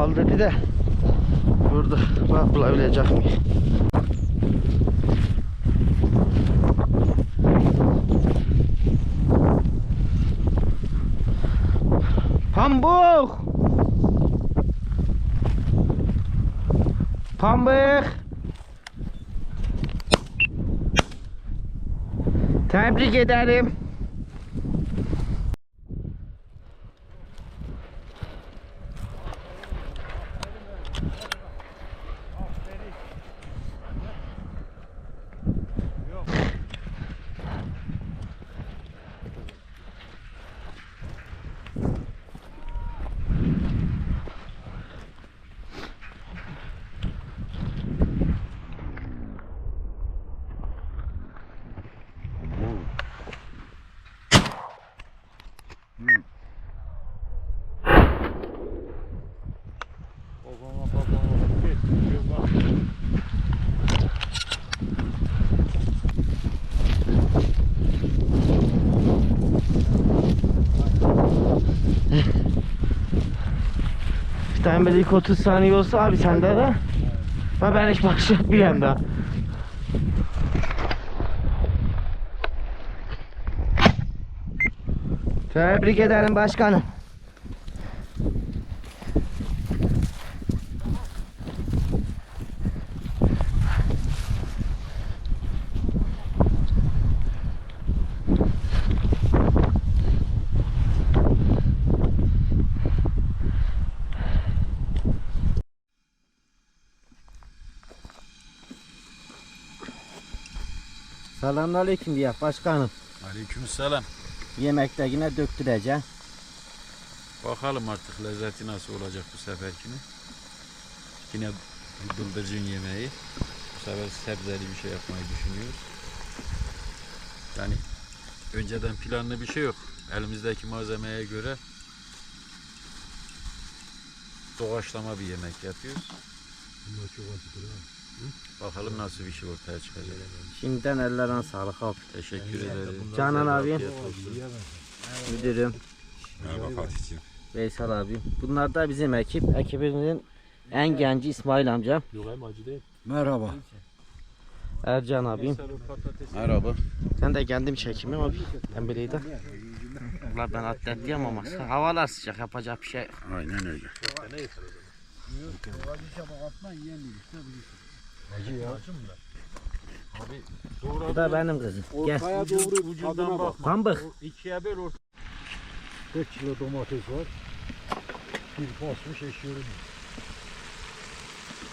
de burada bak bulabilecek miyim? Pambuk! Pambuk! Tebrik ederim. Babama babama geç. Bak. Bir tane böyle ilk 30 saniye olsa abi sende de. Ha ben hiç bakış yapmayayım da. Tebrik ederim başkanım. Selamünaleyküm diye başkanım. Aleykümselam. Yemekte yine döktüreceğim. Bakalım artık lezzeti nasıl olacak bu seferkini. Yine bıldırcın yemeği. Bu sefer sebzeli bir şey yapmayı düşünüyoruz. Yani önceden planlı bir şey yok. Elimizdeki malzemeye göre doğaçlama bir yemek yapıyoruz. Bakalım nasıl bir şey ortaya çıkacak. Şimdiden ellerine sağlık abi. Teşekkür ederim. Canan olsun. müdürüm, Merhaba Fatih'ciğim. Veysel abim. Bunlar da bizim ekip. Ekibimizin en genci İsmail amcam. Merhaba. Ercan abim. Merhaba. Sen de kendim çekeyim abi. Tembeliydi. Ulan ben atletliyim ama havalar sıcak yapacak bir şey yok. Aynen öyle. Bu da benim kızım. Gel. Ortaya doğru vücudundan bak. Pambık. İkiye böl orta. 4 kilo domates var. Bir basmış eşiyorum.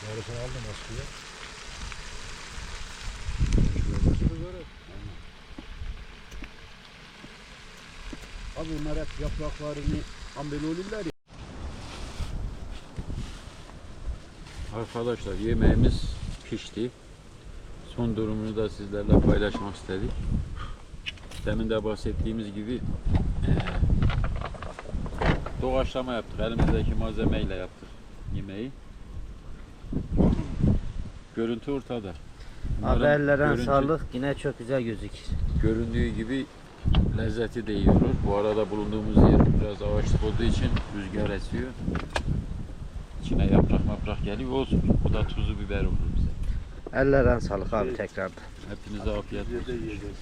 Yarısını aldım askıya. Abi bunlar hep yapraklarını ambel olurlar ya. Arkadaşlar yemeğimiz pişti. Son durumunu da sizlerle paylaşmak istedik. Demin de bahsettiğimiz gibi eee doğaçlama yaptık. Elimizdeki malzemeyle yaptık yemeği. Görüntü ortada. Abi görüntü- sağlık. Yine çok güzel gözükür. Göründüğü gibi lezzeti de iyi olur. Bu arada bulunduğumuz yer biraz ağaçlık olduğu için rüzgar esiyor. İçine yaprak maprak geliyor olsun. Bu da tuzu biber olur Ellerine sağlık abi tekrardan. Hepinize afiyet olsun.